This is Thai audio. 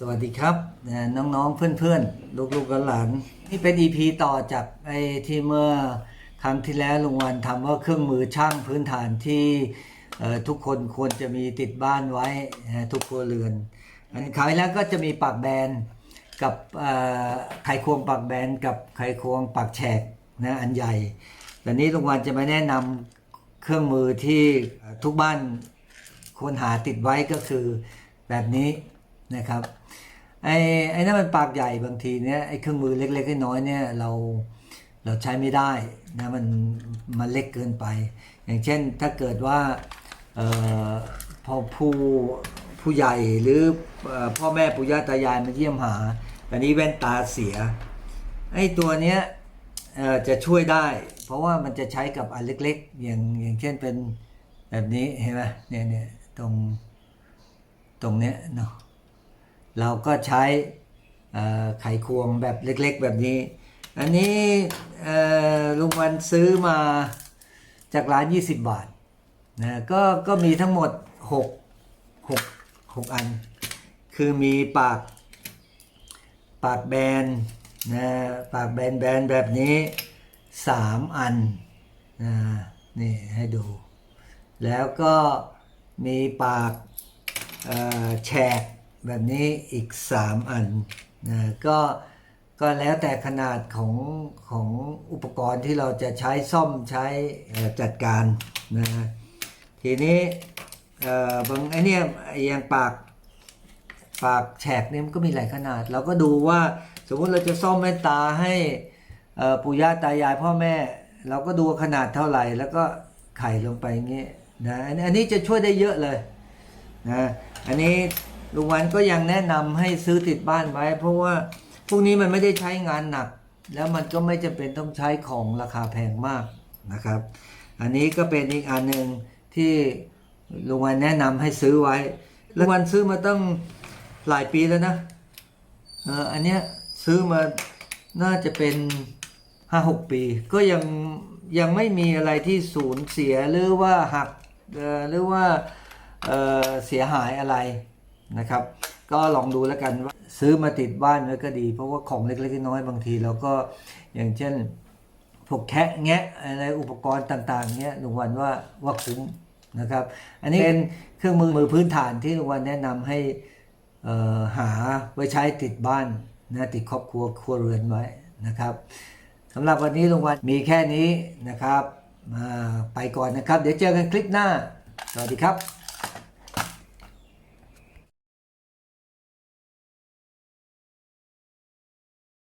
สวัสดีครับน้องๆเพื่อนๆ ลูกๆหลานๆนี่เป็น EP ต่อจากไอ้ที่เมื่อครั้งที่แล้วลุงวันทำว่าเครื่องมือช่างพื้นฐานที่ทุกคนควรจะมีติดบ้านไว้ทุกครัวเรือนอันคราวแล้วก็จะมีปากแบนกับไขควงปากแบนกับไขควงปากแฉกนะอันใหญ่แต่นี้ลุงวันจะมาแนะนำเครื่องมือที่ทุกบ้านควรหาติดไว้ก็คือแบบนี้ นะครับไอ้ไอ้นั่นมันปากใหญ่บางทีเนี่ยไอ้เครื่องมือเล็กๆน้อยๆเนี่ยเราเราใช้ไม่ได้นะมันมันเล็กเกินไป อย่างเช่นถ้าเกิดว่าเอ่อพอผู้ผู้ใหญ่หรืออพ่อแม่ปู่ย่าตายายมาเยี่ยมหาแต่นี้แว่นตาเสียไอ้ตัวเนี้ยจะช่วยได้ เพราะว่ามันจะใช้กับอันเล็กๆ อย่างอย่างเช่นเป็นแบบนี้เห็นไหมเนี่ยเนี่ยตรงตรงเนี้ยเนาะ เราก็ใช้ไขควงแบบเล็กๆ แบบนี้ อันนี้ลุงวันซื้อมาจากร้าน 20 บาทนะก็ก็มีทั้งหมด 6 6 6 อัน คือมีปาก ปากแบนนะปากแบนแบนแบบนี้ 3 อันนะนี่ให้ดู แล้วก็มีปากแฉก แบบนี้อีก 3 อันนะก็ก็แล้วแต่ขนาดของของอุปกรณ์ที่เราจะใช้ซ่อมใช้จัดการนะทีนี้เอ่อบางไอเนี้ยไอย่างปากปากแฉกเนี่ยมันก็มีหลายขนาด เราก็ดูว่าสมมติเราจะซ่อมแว่นตาให้อ่อปู่ย่าตายายพ่อแม่ เราก็ดูขนาดเท่าไหร่ แล้วก็ไข่ลงไปอย่างงี้นะอันนี้จะช่วยได้เยอะเลยนะอันนี้ ลุงวันก็ยังแนะนำให้ซื้อติดบ้านไว้ เพราะว่าพวกนี้มันไม่ได้ใช้งานหนัก แล้วมันก็ไม่จำเป็นต้องใช้ของราคาแพงมากนะครับ อันนี้ก็เป็นอีกอันหนึ่งที่ลุงวันแนะนำให้ซื้อไว้ลุงวันซื้อมาตั้งหลายปีแล้วนะเอออันเนี้ยซื้อมาน่าจะเป็นห้าหกปี ก็ยังยังไม่มีอะไรที่สูญเสียหรือว่าหักหรือว่าเเสียหายอะไร นะครับ ก็ลองดูแล้วกันว่าซื้อมาติดบ้านไว้ก็ดี เพราะว่าของเล็กๆน้อยๆบางทีเราก็อย่างเช่นพวกแคะแงะอะไรอุปกรณ์ต่างๆเนี้ยลุงวันว่าว่าคุ้มนะครับ อันนี้เป็นเครื่องมือมือพื้นฐานที่ลุงวันแนะนำให้เอ่อหาไว้ใช้ติดบ้านนะติดครอบครัวครัวเรือนไว้นะครับสำหรับวันนี้ลุงวันมีแค่นี้นะครับมาไปก่อนนะครับ เดี๋ยวเจอกันคลิปหน้า สวัสดีครับ